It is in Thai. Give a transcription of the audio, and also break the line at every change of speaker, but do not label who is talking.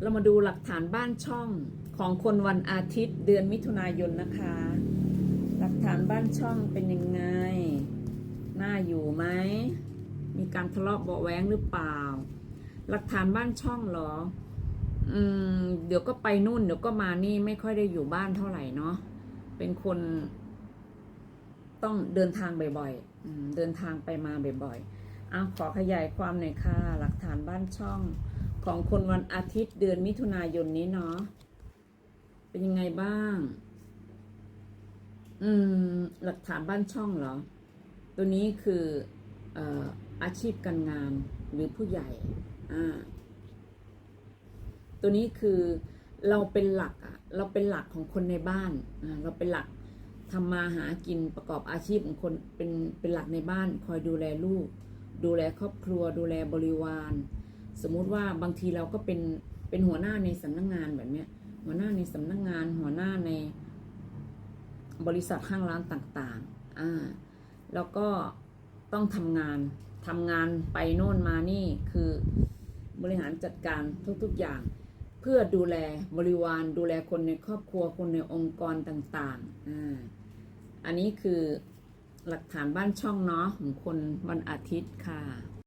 เรามาดูหลักฐานบ้านช่องของคนวันอาทิตย์เดือนมิถุนายนนะคะ หลักฐานบ้านช่องเป็นยังไง น่าอยู่ไหม มีการทะเลาะเบาแว้งหรือเปล่า หลักฐานบ้านช่องเหรอ อืม เดี๋ยวก็ไปนู่น เดี๋ยวก็มานี่ไม่ค่อยได้อยู่บ้านเท่าไหร่เนาะ เป็นคน ต้องเดินทางบ่อยๆเดินทางไปมาบ่อยๆอะขอขยายความหน่อยค่ะ หลักฐานบ้านช่อง ของคนวันอาทิตย์เดือนมิถุนายนนี้เนาะ เป็นยังไงบ้าง อืม หลักฐานบ้านช่องเหรอ ตัวนี้คือเอ่ออาชีพการงานหรือผู้ใหญ่ อ่า ตัวนี้คือเราเป็นหลักอะเราเป็นหลักของคนในบ้านอ่าเราเป็นหลักทำมาหากินประกอบอาชีพของคนเป็นเป็นหลักในบ้าน คอยดูแลลูก ดูแลครอบครัว ดูแลบริวาร สมมุติว่าบางทีเราก็เป็นเป็นหัวหน้าในสำนักงานแบบเนี้ย หัวหน้าในสำนักงาน หัวหน้าในบริษัทห้างร้านต่างๆ อ่า แล้วก็ต้องทำงานทำงานไปโน่นมานี่คือบริหารจัดการทุกๆอย่าง เพื่อดูแลบริวารดูแลคนในครอบครัวคนในองค์กรต่างๆ อ่า อันนี้คือหลักฐานบ้านช่องเนาะของคนวันอาทิตย์ค่ะ